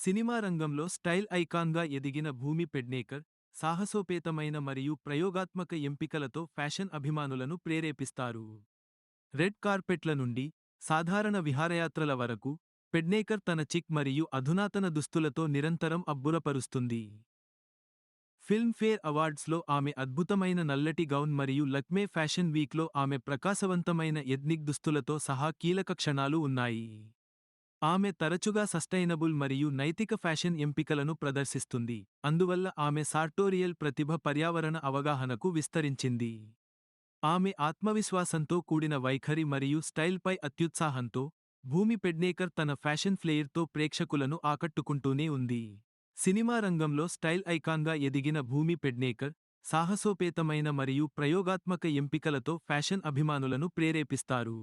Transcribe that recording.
Cinema రంగంలో style ఐకాన్గా ఎదిగిన భూమి పెడ్నేకర్ సాహసోపేతమైన మరియు ప్రయోగాత్మక ఎంపికలతో ఫ్యాషన్ అభిమానులను ప్రేరేపిస్తారు. రెడ్ కార్పెట్ల నుండి సాధారణ విహారయాత్రల వరకు పెడ్నేకర్ తన చిక్ మరియు అధునాతన దుస్తులతో నిరంతరం అబ్బురపరుస్తుంది. ఫిల్మ్ఫేర్ అవార్డ్స్లో ఆమె అద్భుతమైన నల్లటి గౌన్ మరియు లక్మే ఫ్యాషన్ వీక్లో ఆమె ప్రకాశవంతమైన ఎథ్నిక్ దుస్తులతో సహా కీలక క్షణాలు ఉన్నాయి. ఆమె తరచుగా సస్టైనబుల్ మరియు నైతిక ఫ్యాషన్ ఎంపికలను ప్రదర్శిస్తుంది. అందువల్ల ఆమె సార్టోరియల్ ప్రతిభ పర్యావరణ అవగాహనకు విస్తరించింది. ఆమె ఆత్మవిశ్వాసంతో కూడిన వైఖరి మరియు స్టైల్పై అత్యుత్సాహంతో భూమి పెడ్నేకర్ తన ఫ్యాషన్ ఫ్లేయర్తో ప్రేక్షకులను ఆకట్టుకుంటూనే ఉంది. సినిమా రంగంలో స్టైల్ ఐకాన్గా ఎదిగిన భూమి పెడ్నేకర్ సాహసోపేతమైన మరియు ప్రయోగాత్మక ఎంపికలతో ఫ్యాషన్ అభిమానులను ప్రేరేపిస్తారు.